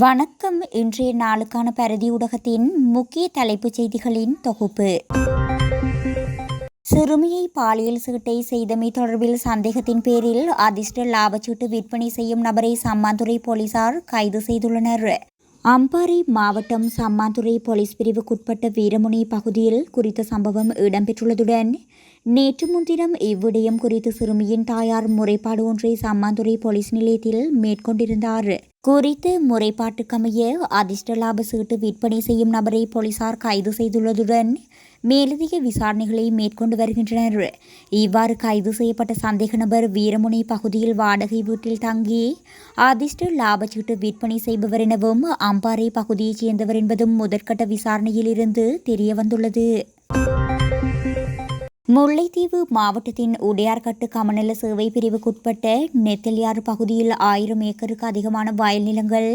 வணக்கம் இன்றைய நாளுக்கான பரதி ஊடகத்தின் முக்கிய தலைப்புச் செய்திகளின் தொகுப்பு. சிறுமியை பாலியல் சீட்டை செய்தமை தொடர்பில் சந்தேகத்தின் பேரில் அதிர்ஷ்ட லாபச்சீட்டு விற்பனை செய்யும் நபரை சம்மாந்துறை போலீசார் கைது செய்துள்ளனர். அம்பாறை மாவட்டம் சம்மாந்துறை போலீஸ் பிரிவுக்குட்பட்ட வீரமுனை பகுதியில் குறித்த சம்பவம் இடம்பெற்றுள்ளதுடன் நேற்று முன்தினம் இவ்விடயம் குறித்து சிறுமியின் தாயார் முறைப்பாடு ஒன்றை சம்மாந்துறை போலீஸ் நிலையத்தில் மேற்கொண்டிருந்தார். குறித்து முறைப்பாட்டுக்கமைய அதிர்ஷ்ட லாப சீட்டு விற்பனை செய்யும் நபரை போலீசார் கைது செய்துள்ளதுடன் மேலதிக விசாரணைகளை மேற்கொண்டு வருகின்றனர். இவ்வாறு கைது செய்யப்பட்ட சந்தேக நபர் வீரமுனை பகுதியில் வாடகை வீட்டில் தங்கி அதிர்ஷ்ட லாபச்சீட்டு விற்பனை செய்பவர் எனவும் அம்பாறை பகுதியைச் சேர்ந்தவர் என்பதும் முதற்கட்ட விசாரணையில் இருந்து தெரியவந்துள்ளது. முல்லைத்தீவு மாவட்டத்தின் உடையார்கட்டு கமநல சேவை பிரிவுக்குட்பட்ட நெத்தலியாறு பகுதியில் ஆயிரம் ஏக்கருக்கு அதிகமான வயல் நிலங்கள்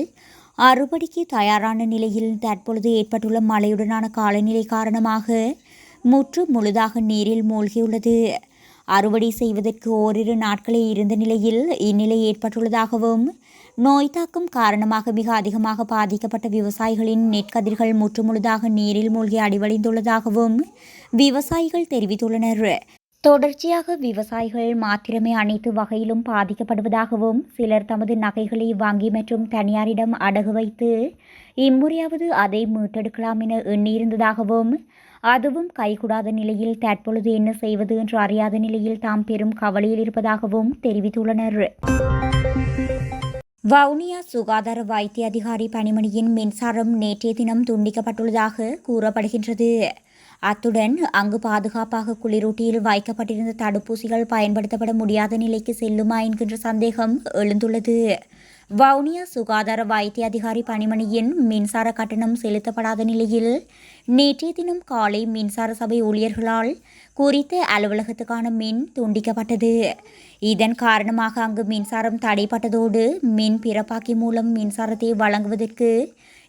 அறுபடிக்கு தயாரான நிலையில் தற்பொழுது ஏற்பட்டுள்ள மழையுடனான காலநிலை காரணமாக முற்று முழுதாக நீரில் மூழ்கியுள்ளது. அறுவடை செய்வதற்கு ஓரிரு நாட்களே இருந்த நிலையில் இந்நிலை ஏற்பட்டுள்ளதாகவும் நோய் தாக்கம் காரணமாக மிக அதிகமாக பாதிக்கப்பட்ட விவசாயிகளின் நெற்கதிர்கள் முற்றுமுழுதாக நீரில் மூழ்கி அடிவடைந்துள்ளதாகவும் விவசாயிகள் தெரிவித்துள்ளனர். தொடர்ச்சியாக விவசாயிகள் மாத்திரமே அனைத்து வகையிலும் பாதிக்கப்படுவதாகவும் சிலர் தமது நகைகளை வங்கி மற்றும் தனியாரிடம் அடகு வைத்து இம்முறையாவது அதை மீட்டெடுக்கலாம் என எண்ணியிருந்ததாகவும் அதுவும் கைகூடாத நிலையில் தற்பொழுது என்ன செய்வது என்று அறியாத நிலையில் தாம் பெரும் கவலையில் இருப்பதாகவும் தெரிவித்துள்ளனர். வவுனியா சுகாதார வைத்திய அதிகாரி பணிமணியின் மின்சாரம் நேற்றைய தினம் துண்டிக்கப்பட்டுள்ளதாக கூறப்படுகின்றது. அத்துடன் அங்கு பாதுகாப்பாக குளிரூட்டியில் வைக்கப்பட்டிருந்த தடுப்பூசிகள் பயன்படுத்தப்பட முடியாத நிலைக்கு செல்லுமா என்கின்ற சந்தேகம் எழுந்துள்ளது. வவுனியா சுகாதார வைத்திய அதிகாரி பணிமணியின் மின்சார கட்டணம் செலுத்தப்படாத நிலையில் நேற்றைய தினம் காலை மின்சார சபை ஊழியர்களால் குறித்த அலுவலகத்துக்கான மின் துண்டிக்கப்பட்டது. இதன் காரணமாக அங்கு மின்சாரம் தடைப்பட்டதோடு மின் பிறப்பாக்கி மூலம் மின்சாரத்தை வழங்குவதற்கு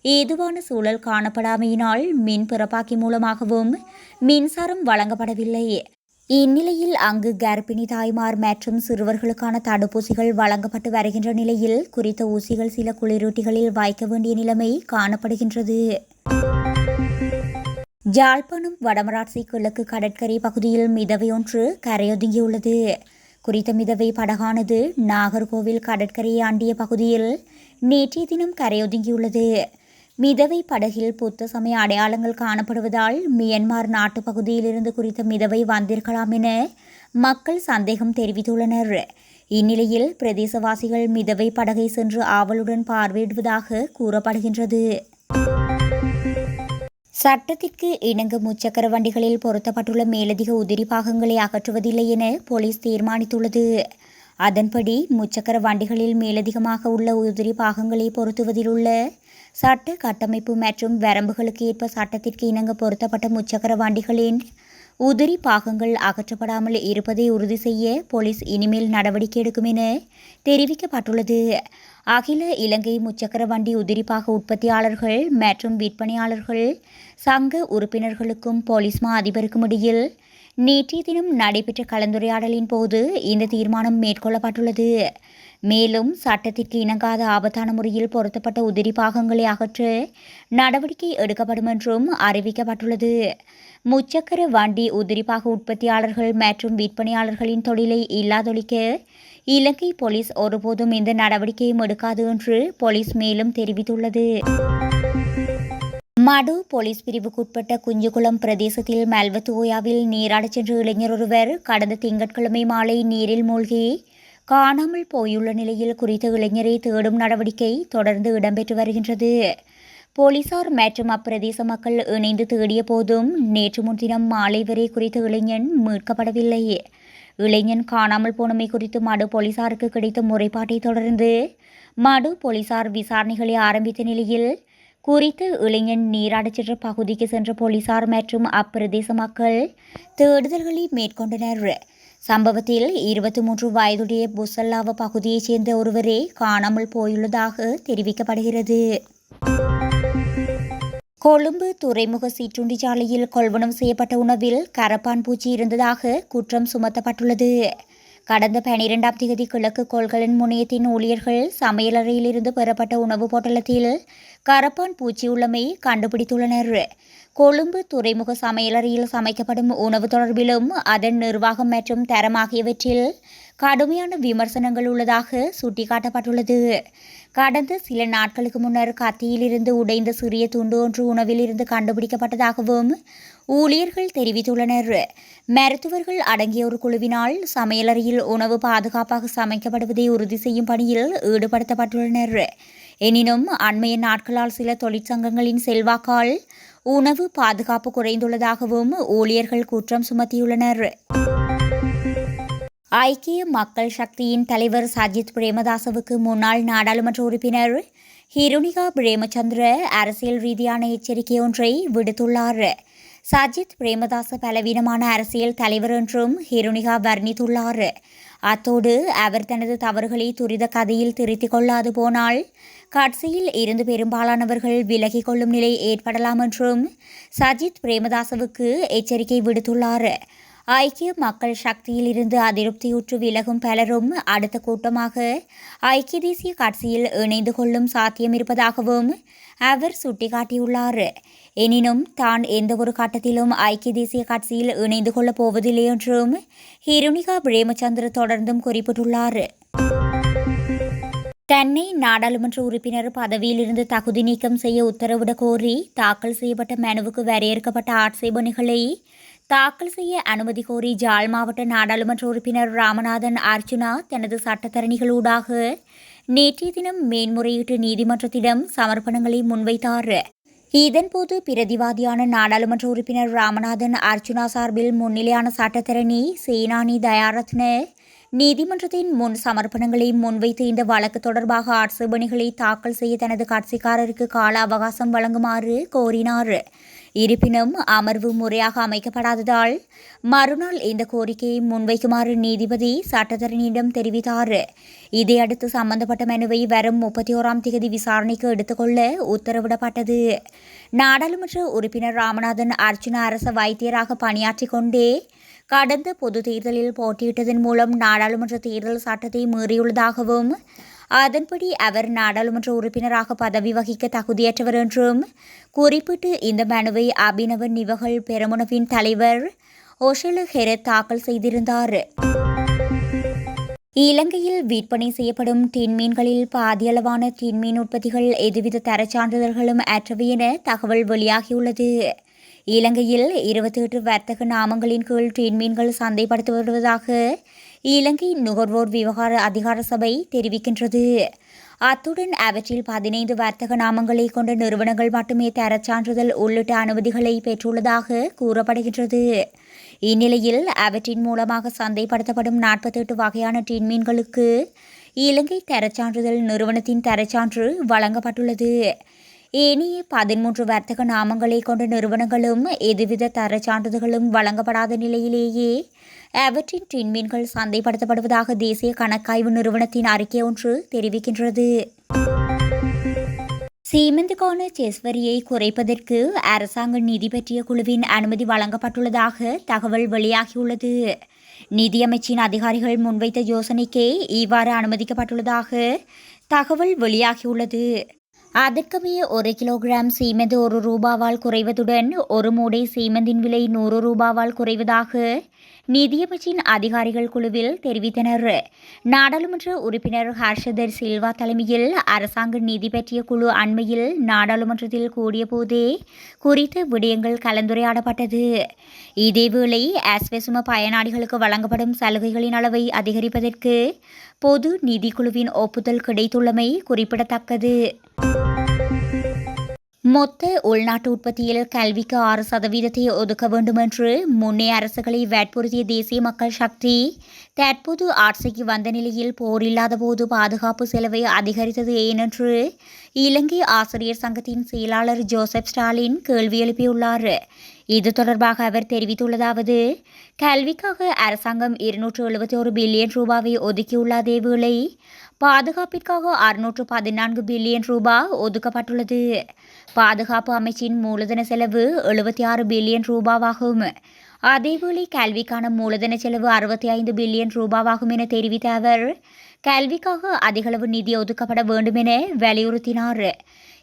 ஏதுவான சூழல் காணப்படாமையினால் மின் பிறப்பாக்கி மூலமாகவும் மின்சாரம் வழங்கப்படவில்லை. இந்நிலையில் அங்கு கர்ப்பிணி தாய்மார் மற்றும் சிறுவர்களுக்கான தடுப்பூசிகள் வழங்கப்பட்டு வருகின்ற நிலையில் குறித்த ஊசிகள் சில குளிரூட்டிகளில் வைக்க வேண்டிய நிலைமை காணப்படுகின்றது. ஜாழ்ப்பாணம் வடமராட்சி கிழக்கு கடற்கரை பகுதியில் மிதவை ஒன்று கரையொதுங்கியுள்ளது. குறித்த மிதவை படகானது நாகர்கோவில் கடற்கரையை ஆண்டிய பகுதியில் நேற்றைய தினம் கரையொதுங்கியுள்ளது. மிதவை படகில் புத்த சமய அடையாளங்கள் காணப்படுவதால் மியன்மார் நாட்டு பகுதியிலிருந்து குறித்த மிதவை வந்திருக்கலாம் என மக்கள் சந்தேகம் தெரிவித்துள்ளனர். இந்நிலையில் பிரதேசவாசிகள் மிதவை படகை சென்று ஆவலுடன் பார்வையிடுவதாக கூறப்படுகின்றது. சட்டத்திற்கு இணங்க முச்சக்கர வண்டிகளில் பொருத்தப்பட்டுள்ள மேலதிக உதிரி பாகங்களை அகற்றுவதில்லை என போலீஸ் தீர்மானித்துள்ளது. அதன்படி முச்சக்கர வண்டிகளில் மேலதிகமாக உள்ள உதிரி பாகங்களை பொருத்துவதில் உள்ள சட்ட கட்டமைப்பு மற்றும் வரம்புகளுக்கு ஏற்ப சட்டத்திற்கு இணங்க பொருத்தப்பட்ட முச்சக்கர வண்டிகளின் உதிரி பாகங்கள் அகற்றப்படாமல் இருப்பதை உறுதி செய்ய போலீஸ் இனிமேல் நடவடிக்கை எடுக்கும் என தெரிவிக்கப்பட்டுள்ளது. அகில இலங்கை முச்சக்கர வண்டி உதிரிப்பாக உற்பத்தியாளர்கள் மற்றும் விற்பனையாளர்கள் சங்க உறுப்பினர்களுக்கும் போலீஸ் மா அதிபருக்கும் இடையில் நேற்றைய தினம் நடைபெற்ற கலந்துரையாடலின் போது இந்த தீர்மானம் மேற்கொள்ளப்பட்டுள்ளது. மேலும் சட்டத்திற்கு இணங்காத ஆபத்தான முறையில் பொருத்தப்பட்ட உதிரி பாகங்களை அகற்ற நடவடிக்கை எடுக்கப்படும் என்றும் அறிவிக்கப்பட்டுள்ளது. முச்சக்கர வண்டி உதிரிப்பாக உற்பத்தியாளர்கள் மற்றும் விற்பனையாளர்களின் தொழிலை இல்லாதொழிக்க இலங்கை போலீஸ் ஒருபோதும் இந்த நடவடிக்கையும் எடுக்காது என்று போலீஸ் மேலும் தெரிவித்துள்ளது. மடு போலீஸ் பிரிவுக்குட்பட்ட குஞ்சுகுளம் பிரதேசத்தில் மல்வத்தோயாவில் நீராடச் சென்ற இளைஞர் ஒருவர் கடந்த திங்கட்கிழமை மாலை நீரில் மூழ்கி காணாமல் போயுள்ள நிலையில் குறித்த இளைஞரை தேடும் நடவடிக்கை தொடர்ந்து இடம்பெற்று வருகின்றது. போலீசார் மற்றும் அப்பிரதேச மக்கள் இணைந்து தேடிய போதும் நேற்று முன்தினம் மாலை வரை குறித்த இளைஞன் மீட்கப்படவில்லை. இளைஞன் காணாமல் போனமை குறித்து மடு போலீசாருக்கு கிடைத்த முறைப்பாட்டை தொடர்ந்து மடு போலீசார் விசாரணைகளை ஆரம்பித்த நிலையில் குறித்த இளைஞன் நீராடச்சென்ற பகுதிக்கு சென்ற போலீசார் மற்றும் அப்பிரதேச மக்கள் தேடுதல்களை மேற்கொண்டனர். சம்பவத்தில் இருபத்தி மூன்று வயதுடைய புசல்லாவ பகுதியைச் சேர்ந்த ஒருவரே காணாமல் போயுள்ளதாக தெரிவிக்கப்படுகிறது. கொழும்பு துறைமுக சீற்றுண்டி சாலையில் கொள்வனம் செய்யப்பட்ட உணவில் கரப்பான் பூச்சி இருந்ததாக குற்றம் சுமத்தப்பட்டுள்ளது. கடந்த பனிரெண்டாம் தேதி கிழக்கு கோள்களின் முனையத்தின் ஊழியர்கள் சமையலறையிலிருந்து பெறப்பட்ட உணவுப் பொட்டலத்தில் கரப்பான் பூச்சி உள்ளமை கண்டுபிடித்துள்ளனர். கொழும்பு துறைமுக சமையலறையில் சமைக்கப்படும் உணவு தொடர்பிலும் அதன் நிர்வாகம் மற்றும் தரம் ஆகியவற்றில் கடுமையான விமர்சனங்கள் உள்ளதாக சுட்டிக்காட்டப்பட்டுள்ளது. கடந்த சில நாட்களுக்கு முன்னர் கத்தியிலிருந்து உடைந்த சிறிய துண்டு ஒன்று உணவில் இருந்து கண்டுபிடிக்கப்பட்டதாகவும் ஊழியர்கள் தெரிவித்துள்ளனர். மருத்துவர்கள் அடங்கிய ஒரு குழுவினால் சமையலறையில் உணவு பாதுகாப்பாக சமைக்கப்படுவதை உறுதி செய்யும் பணியில் ஈடுபடுத்தப்பட்டுள்ளனர். எனினும் அண்மைய நாட்களால் சில தொழிற்சங்கங்களின் செல்வாக்கால் உணவு பாதுகாப்பு குறைந்துள்ளதாகவும் ஊழியர்கள் குற்றம் சுமத்தியுள்ளனர். ஐக்கிய மக்கள் சக்தியின் தலைவர் சஜித் பிரேமதாசவுக்கு முன்னாள் நாடாளுமன்ற உறுப்பினர் ஹிருணிகா பிரேமச்சந்திர அரசியல் ரீதியான எச்சரிக்கை ஒன்றை விடுத்துள்ளார். சஜித் பிரேமதாச பலவீனமான அரசியல் தலைவர் என்றும் ஹிருணிகா வர்ணித்துள்ளார். அத்தோடு அவர் தனது தவறுகளை துரித கதையில் திருத்திக் கொள்ளாது போனால் கட்சியில் இருந்து பெரும்பாலானவர்கள் விலகிக் கொள்ளும் நிலை ஏற்படலாம் என்றும் சஜித் பிரேமதாசவுக்கு எச்சரிக்கை விடுத்துள்ளார். ஐக்கிய மக்கள் சக்தியில் இருந்து அதிருப்தியுற்று விலகும் பலரும் அடுத்த கூட்டமாக ஐக்கிய தேசிய கட்சியில் இணைந்து கொள்ளும் சாத்தியம் இருப்பதாகவும் அவர் சுட்டிக்காட்டியுள்ளார். எனினும் தான் எந்த ஒரு கட்டத்திலும் ஐக்கிய தேசிய கட்சியில் இணைந்து கொள்ளப் போவதில்லை என்றும் ஹிருணிகா பிரேமச்சந்திர தொடர்ந்தும் குறிப்பிட்டுள்ளார். தன்னை நாடாளுமன்ற உறுப்பினர் பதவியிலிருந்து தகுதி நீக்கம் செய்ய உத்தரவிடக் கோரி தாக்கல் செய்யப்பட்ட மனுவுக்கு வரையறுக்கப்பட்ட ஆட்சேபனைகளை தாக்கல் செய்ய அனுமதி கோரி ஜாழ் மாவட்ட நாடாளுமன்ற உறுப்பினர் ராமநாதன் அர்ச்சுனா தனது சட்டத்தரணிகளூடாக நேற்றைய தினம் மேன்முறையீட்டு நீதிமன்றத்திடம் சமர்ப்பணங்களை முன்வைத்தார். இதன்போது பிரதிவாதியான நாடாளுமன்ற உறுப்பினர் ராமநாதன் அர்ச்சுனா சார்பில் முன்னிலையான சட்டத்தரணி சேனானி தயாரத்ன நீதிமன்றத்தின் முன் சமர்ப்பணங்களை முன்வைத்து இந்த வழக்கு தொடர்பாக ஆட்சேபணிகளை தாக்கல் செய்ய தனது கட்சிக்காரருக்கு கால அவகாசம் வழங்குமாறு கோரினார். இருப்பினும் அமர்வு முறையாக அமைக்கப்படாததால் மறுநாள் இந்த கோரிக்கையை முன்வைக்குமாறு நீதிபதி சட்டத்தரணியிடம் தெரிவித்தார். இதையடுத்து சம்பந்தப்பட்ட மனுவை வரும் முப்பத்தி ஓராம் தேதி விசாரணைக்கு எடுத்துக்கொள்ள உத்தரவிடப்பட்டது. நாடாளுமன்ற உறுப்பினர் ராமநாதன் அர்ச்சுனா அரச வைத்தியராக பணியாற்றிக் கொண்டே கடந்த பொது தேர்தலில் போட்டியிட்டதன் மூலம் நாடாளுமன்ற தேர்தல் சட்டத்தை மீறியுள்ளதாகவும் அதன்படி அவர் நாடாளுமன்ற உறுப்பினராக பதவி வகிக்க தகுதியற்றவர் என்றும் குறிப்பிட்டு இந்த மனுவை அபினவ நிவகல் பெரமுனவின் தலைவர் ஒஷலு ஹெரத் தாக்கல் செய்திருந்தார். இலங்கையில் விற்பனை செய்யப்படும் டின்மீன்களில் பாதியளவான டின்மீன் உற்பத்திகள் எதுவித தரச்சான்றிதழ்களும் அற்றவை என தகவல் வெளியாகியுள்ளது. இலங்கையில் இருபத்தி எட்டு வர்த்தக நாமங்களின் கீழ் டின்மீன்கள் சந்தைப்படுத்தப்படுவதாக இலங்கை நுகர்வோர் விவகார அதிகார சபை தெரிவிக்கின்றது. அத்துடன் அவற்றில் பதினைந்து வர்த்தக நாமங்களை கொண்ட நிறுவனங்கள் மட்டுமே தரச்சான்றிதழ் உள்ளிட்ட அனுமதிகளை பெற்றுள்ளதாக கூறப்படுகின்றது. இந்நிலையில் அவற்றின் மூலமாக சந்தைப்படுத்தப்படும் நாற்பத்தெட்டு வகையான டின்மீன்களுக்கு இலங்கை தரச்சான்றிதழ் நிறுவனத்தின் தரச்சான்று வழங்கப்பட்டுள்ளது. ஏனைய பதிமூன்று வர்த்தக நாமங்களை கொண்ட நிறுவனங்களும் எதுவித தரச் சான்றிதழ்களும் வழங்கப்படாத நிலையிலேயே அவற்றின் டின்மீன்கள் சந்தைப்படுத்தப்படுவதாக தேசிய கணக்காய்வு நிறுவனத்தின் அறிக்கை ஒன்று தெரிவிக்கின்றது. சீமந்துக்கான செஸ் வரியை குறைப்பதற்கு அரசாங்க நிதி பற்றிய குழுவின் அனுமதி வழங்கப்பட்டுள்ளதாக தகவல் வெளியாகியுள்ளது. நிதியமைச்சின் அதிகாரிகள் முன்வைத்த யோசனைக்கே இவ்வாறு அனுமதிக்கப்பட்டுள்ளதாக தகவல் வெளியாகியுள்ளது. அதற்குமே ஒரு கிலோகிராம் சீமெந்து ஒரு ரூபாவால் குறைவதுடன் ஒரு மூடை சீமெந்தின் விலை நூறு ரூபாவால் குறைவதாக நிதியமைச்சின் அதிகாரிகள் குழுவில் தெரிவித்தனர் நாடாளுமன்ற உறுப்பினர் ஹர்ஷதர் சில்வா தலைமையில் அரசாங்க நிதி பற்றிய குழு அண்மையில் நாடாளுமன்றத்தில் கூடியபோதே குறித்த விடயங்கள் கலந்துரையாடப்பட்டது இதேவேளை ஆஸ்வெசும பயனாளிகளுக்கு வழங்கப்படும் சலுகைகளின் அளவை அதிகரிப்பதற்கு பொது நிதிக்குழுவின் ஒப்புதல் கிடைத்துள்ளமை குறிப்பிடத்தக்கது. மொத்த உள்நாட்டு உற்பத்தியில் கல்விக்கு ஆறு சதவீதத்தை ஒதுக்க வேண்டும் என்று முன்னே அரசுகளை வற்புறுத்திய தேசிய மக்கள் சக்தி தற்போது ஆட்சிக்கு வந்த நிலையில் போர் இல்லாத போது பாதுகாப்பு செலவை அதிகரித்தது ஏனென்று இலங்கை ஆசிரியர் சங்கத்தின் செயலாளர் ஜோசப் ஸ்டாலின் கேள்வி எழுப்பியுள்ளார். இது தொடர்பாக அவர் தெரிவித்துள்ளதாவது கல்விக்காக அரசாங்கம் இருநூற்று எழுபத்தி ஒரு பில்லியன் ரூபாவை ஒதுக்கியுள்ள அதேவேளை பாதுகாப்பிற்காக அறுநூற்று பதினான்கு பில்லியன் ரூபாய் ஒதுக்கப்பட்டுள்ளது. பாதுகாப்பு அமைச்சின் மூலதன செலவு எழுபத்தி ஆறு பில்லியன் ரூபாவாகும். அதேவேளை கல்விக்கான மூலதன செலவு அறுபத்தி ஐந்து பில்லியன் ரூபாவாகும் என தெரிவித்த அவர் கல்விக்காக அதிகளவு நிதி ஒதுக்கப்பட வேண்டும் என வலியுறுத்தினார்.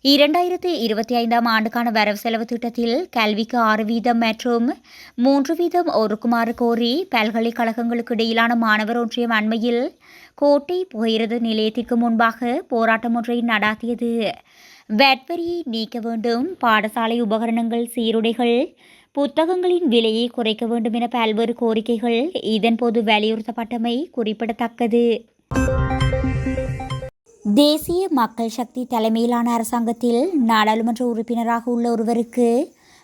இரண்டாயிரத்தி இருபத்தி ஐந்தாம் ஆண்டுக்கான வரவு செலவு திட்டத்தில் கல்விக்கு ஆறு வீதம் மற்றும் மூன்று வீதம் ஒருக்குமாறு கோரி பல்கலைக்கழகங்களுக்கு இடையிலான மாணவர் ஒன்றியம் அண்மையில் கோட்டை புகையிரத நிலையத்திற்கு முன்பாக போராட்டம் ஒன்றை நடாத்தியது. வேட்வரியை நீக்க வேண்டும் பாடசாலை உபகரணங்கள் சீருடைகள் புத்தகங்களின் விலையை குறைக்க வேண்டும் என பல்வேறு கோரிக்கைகள் இதன்போது வலியுறுத்தப்பட்டமை குறிப்பிடத்தக்கது. தேசிய மக்கள் சக்தி தலைமையிலான அரசாங்கத்தில் நாடாளுமன்ற உறுப்பினராக உள்ள ஒருவருக்கு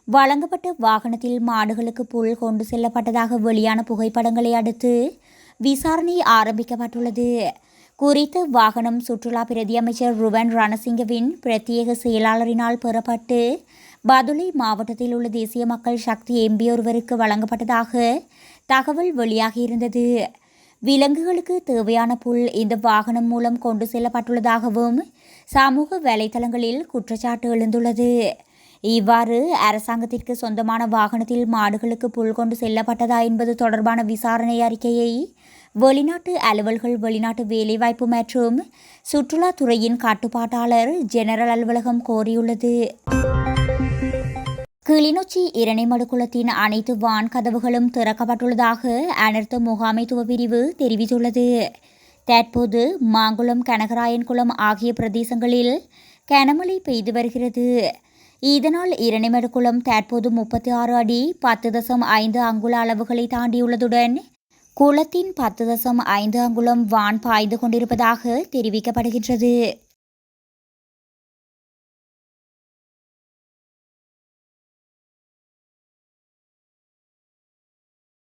வழங்கப்பட்ட வாகனத்தில் மாடுகளுக்கு புல் கொண்டு செல்லப்பட்டதாக வெளியான புகைப்படங்களை அடுத்து விசாரணை ஆரம்பிக்கப்பட்டுள்ளது. குறித்த வாகனம் சுற்றுலா பிரதி அமைச்சர் ருவன் ரணசிங்கவின் பிரத்யேக செயலாளரினால் பெறப்பட்டு பதுளை மாவட்டத்தில் உள்ள தேசிய மக்கள் சக்தி எம்பி ஒருவருக்கு வழங்கப்பட்டதாக தகவல் வெளியாகியிருந்தது விலங்குகளுக்கு தேவையான புல் இந்த வாகனம் மூலம் கொண்டு செல்லப்பட்டுள்ளதாகவும் சமூக வலைதளங்களில் குற்றச்சாட்டு எழுந்துள்ளது. இவ்வாறு அரசாங்கத்திற்கு சொந்தமான வாகனத்தில் மாடுகளுக்கு புல் கொண்டு செல்லப்பட்டதா என்பது தொடர்பான விசாரணை அறிக்கையை வெளிநாட்டு அலுவல்கள் வெளிநாட்டு வேலைவாய்ப்பு மற்றும் சுற்றுலாத்துறையின் கட்டுப்பாட்டாளர் ஜெனரல் அலுவலகம் கோரியுள்ளது. கிளிநொச்சி இரணைமடு குளத்தின் அனைத்து வான் கதவுகளும் திறக்கப்பட்டுள்ளதாக அனர்த்த முகாமைத்துவ பிரிவு தெரிவித்துள்ளது. தற்போது மாங்குளம் கனகராயன்குளம் ஆகிய பிரதேசங்களில் கனமழை பெய்து வருகிறது. இதனால் இரணைமடு குளம் தற்போது முப்பத்தி ஆறு அடி பத்து தசம் ஐந்து அங்குல அளவுகளை தாண்டியுள்ளதுடன் குளத்தின் பத்து தசம் ஐந்து அங்குலம் வான் பாய்ந்து கொண்டிருப்பதாக தெரிவிக்கப்படுகின்றது.